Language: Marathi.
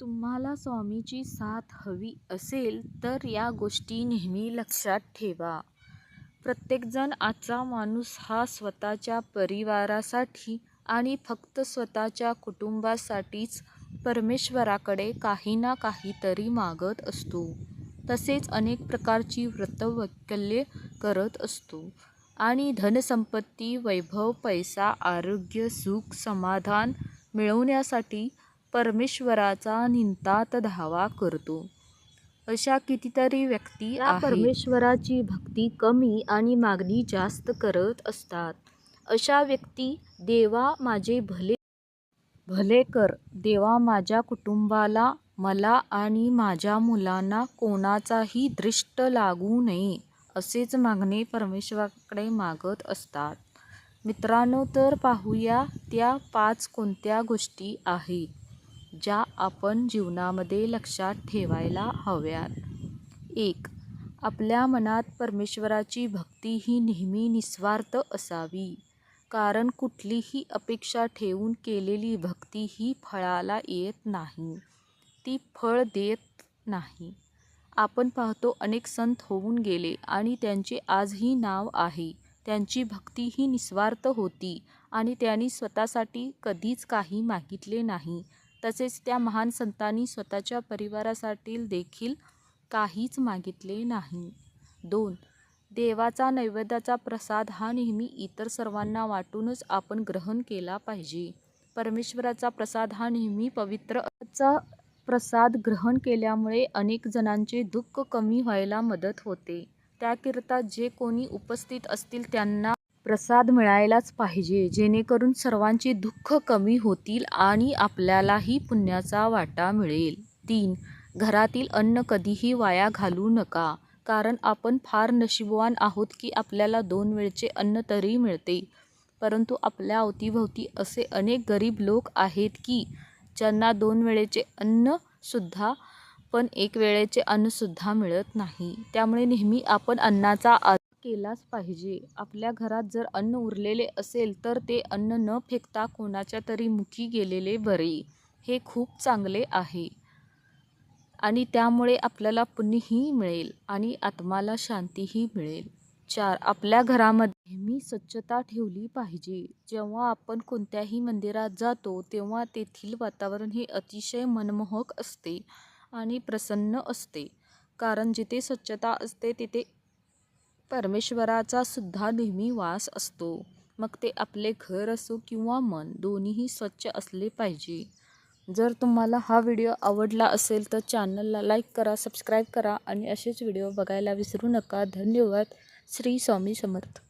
तुम्हाला स्वामीची साथ हवी असेल तर या गोष्टी नेहमी लक्षात ठेवा. प्रत्येकजण आजचा माणूस हा स्वतःच्या परिवारासाठी आणि फक्त स्वतःच्या कुटुंबासाठीच परमेश्वराकडे काही ना काहीतरी मागत असतो. तसेच अनेक प्रकारची व्रतवैकल्ये करत असतो आणि धनसंपत्ती, वैभव, पैसा, आरोग्य, सुख, समाधान मिळवण्यासाठी परमेश्वराचा नितांत धावा करतो. अशा कितीतरी व्यक्ती. त्या परमेश्वराची भक्ती कमी आणि मागणी जास्त करत असतात. अशा व्यक्ती देवा माझे भले कर, देवा माझ्या कुटुंबाला, मला आणि माझ्या मुलांना कोणाचाही दृष्ट लागू नये असेच मागणे परमेश्वराकडे मागत असतात. मित्रांनो तर पाहूया त्या पाच कोणत्या गोष्टी आहेत, ज्या आपण जीवनामध्ये लक्षात ठेवायला हव्यात. एक. आपल्या मनात परमेश्वराची भक्ती ही नेहमी निस्वार्थ असावी. कारण कुठलीही अपेक्षा ठेवून केलेली भक्ती ही फळाला येत नाही. ती फळ देत नाही. आपण पाहतो अनेक संत होऊन गेले आणि त्यांचे आजही नाव आहे. त्यांची भक्ती ही निस्वार्थ होती आणि त्यांनी स्वतःसाठी कधीच काही मागितले नाही. तसेच त्या महान संतांनी स्वतःच्या परिवारासाठी देखील काहीच मागितले नाही. दोन. देवाचा नैवेद्याचा प्रसाद हा नेहमी इतर सर्वांना वाटूनच आपण ग्रहण केला पाहिजे. परमेश्वराचा प्रसाद हा नेहमी पवित्रचा प्रसाद ग्रहण केल्यामुळे अनेक जणांचे दुःख कमी व्हायला मदत होते. त्याकरिता जे कोणी उपस्थित असतील त्यांना प्रसाद मिळायलाच पाहिजे जेणेकरून सर्वांचे दुःख कमी होतील आणि आपल्यालाही पुण्याचा वाटा मिळेल. तीन. घरातील अन्न कधीही वाया घालू नका. कारण आपण फार नशीबवान आहोत की आपल्याला दोन वेळचे अन्न तरी मिळते. परंतु आपल्या अवतीभोवती असे अनेक गरीब लोक आहेत की ज्यांना दोन वेळेचे अन्नसुद्धा पण एक वेळेचे अन्नसुद्धा मिळत नाही. त्यामुळे नेहमी आपण अन्नाचा आ केलाच पाहिजे. आपल्या घरात जर अन्न उरलेले असेल तर ते अन्न न फेकता कोणाच्या तरी मुखी गेलेले बरे, हे खूप चांगले आहे आणि त्यामुळे आपल्याला पुण्यही मिळेल आणि आत्माला शांतीही मिळेल. चार. आपल्या घरामध्ये नेहमी स्वच्छता ठेवली पाहिजे. जेव्हा आपण कोणत्याही मंदिरात जातो तेव्हा तेथील वातावरण हे अतिशय मनमोहक असते आणि प्रसन्न असते. कारण जिथे स्वच्छता असते तिथे परमेश्वराचा सुद्धा नेहमी वास असतो. मग ते आपले घर असो किंवा मन दोन्हीही स्वच्छ असले पाहिजे. जर तुम्हाला हा व्हिडिओ आवडला असेल तर चॅनलला लाईक करा, सबस्क्राईब करा आणि असेच व्हिडिओ बघायला विसरू नका. धन्यवाद. श्री स्वामी समर्थ.